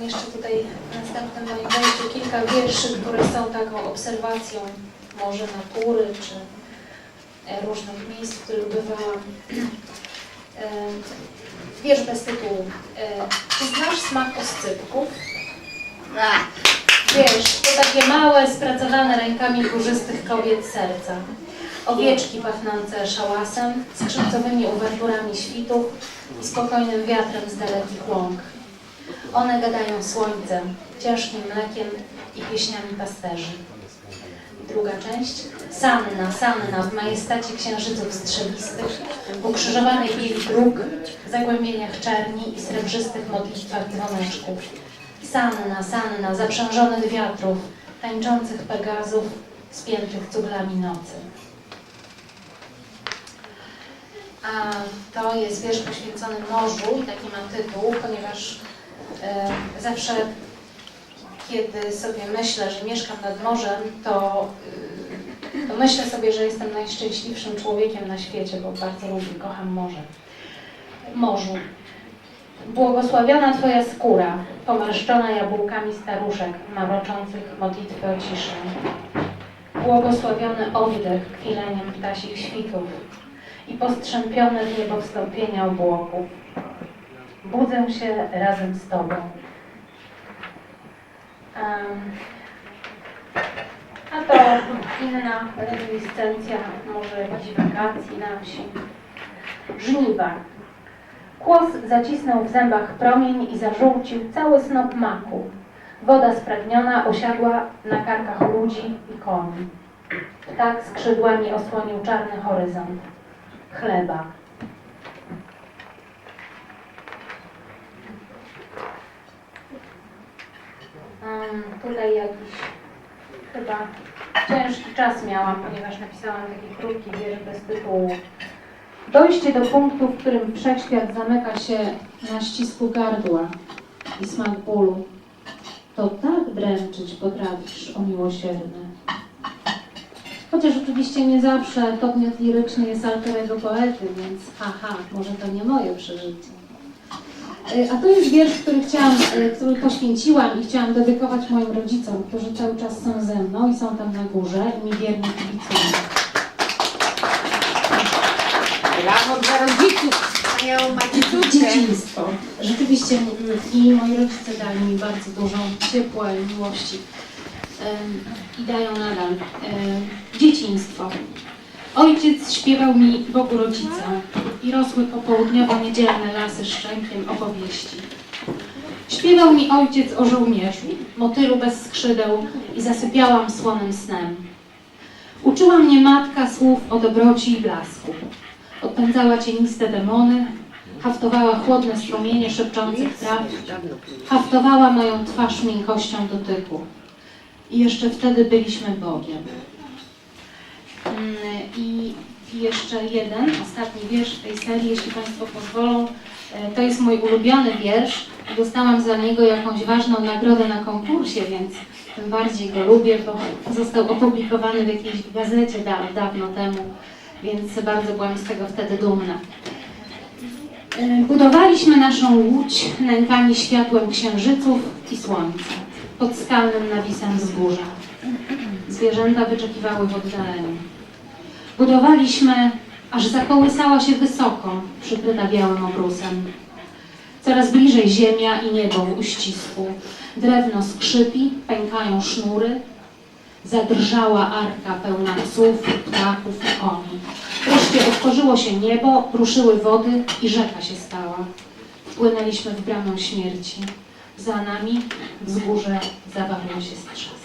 Jeszcze tutaj w następnym moim wejściu kilka wierszy, które są taką obserwacją może natury, czy e, różnych miejsc, w których bywałam. E, Wiersz bez tytułu. E, Czy znasz smak oscypków? Wiesz, to takie małe, spracowane rękami górzystych kobiet serca. Owieczki pachnące szałasem, skrzypcowymi uwerturami świtów i spokojnym wiatrem z dalekich łąk. One gadają słońcem, ciężkim mlekiem i pieśniami pasterzy. Druga część. Sanna, Sanna w majestacie księżyców strzelistych, w ukrzyżowanej bieli dróg, zagłębieniach czerni i srebrzystych modlitwach dzwoneczków. Sanna, Sanna, zaprzężonych wiatrów, tańczących pegazów, spiętych cuglami nocy. A to jest wiersz poświęcony morzu i taki ma tytuł, ponieważ zawsze kiedy sobie myślę, że mieszkam nad morzem, to, y, to myślę sobie, że jestem najszczęśliwszym człowiekiem na świecie, bo bardzo lubię, kocham morze. Morzu. Błogosławiona Twoja skóra, pomarszczona jabłkami staruszek, maroczących modlitwy o ciszę. Błogosławiony oddech kwileniem ptasich świtów i postrzępione w niebo wstąpienia obłoków. Budzę się razem z Tobą. A to inna reminiscencja może jakichś wakacji na wsi. Żniwa. Kłos zacisnął w zębach promień i zażółcił cały snop maku. Woda spragniona osiadła na karkach ludzi i koni. Ptak skrzydłami osłonił czarny horyzont. Chleba. Tutaj jakiś chyba ciężki czas miałam, ponieważ napisałam taki krótki wiersz bez tytułu. Dojście do punktu, w którym wszechświat zamyka się na ścisku gardła i smak bólu. To tak dręczyć potrafisz, o miłosierny. Chociaż oczywiście nie zawsze podmiot liryczny jest alterego poety, więc haha, może to nie moje przeżycie. Y, A to jest wiersz, który chciałam, y, który poświęciłam i chciałam dedykować moim rodzicom, którzy cały czas są ze mną i są tam na górze i mi wiernie kibicują. Brawo dla rodziców. Wspaniałą macie. Dzieciństwo. Rzeczywiście i moi rodzice dali mi bardzo dużo ciepła i miłości. I dają nadal. Dzieciństwo. Ojciec śpiewał mi Bogu rodzica i rosły popołudniowo-niedzielne lasy szczękiem opowieści. Śpiewał mi ojciec o żołnierzu, motylu bez skrzydeł i zasypiałam słonym snem. Uczyła mnie matka słów o dobroci i blasku. Odpędzała cieniste demony, haftowała chłodne strumienie szepczących traw, haftowała moją twarz miękkością dotyku. I jeszcze wtedy byliśmy Bogiem. I jeszcze jeden, ostatni wiersz w tej serii, jeśli Państwo pozwolą. E, To jest mój ulubiony wiersz. Dostałam za niego jakąś ważną nagrodę na konkursie, więc tym bardziej go lubię, bo został opublikowany w jakiejś gazecie da, dawno temu, więc bardzo byłam z tego wtedy dumna. E, Budowaliśmy naszą łódź nękani światłem księżyców i słońca, pod skalnym nawisem wzgórza. Zwierzęta wyczekiwały w oddaleniu. Budowaliśmy, aż zakołysała się wysoko, przykryta białym obrusem. Coraz bliżej ziemia i niebo w uścisku. Drewno skrzypi, pękają sznury. Zadrżała arka pełna psów, ptaków i koni. Wreszcie otworzyło się niebo, ruszyły wody i rzeka się stała. Wpłynęliśmy w bramę śmierci. Za nami wzgórze zawarło się z trzaskiem.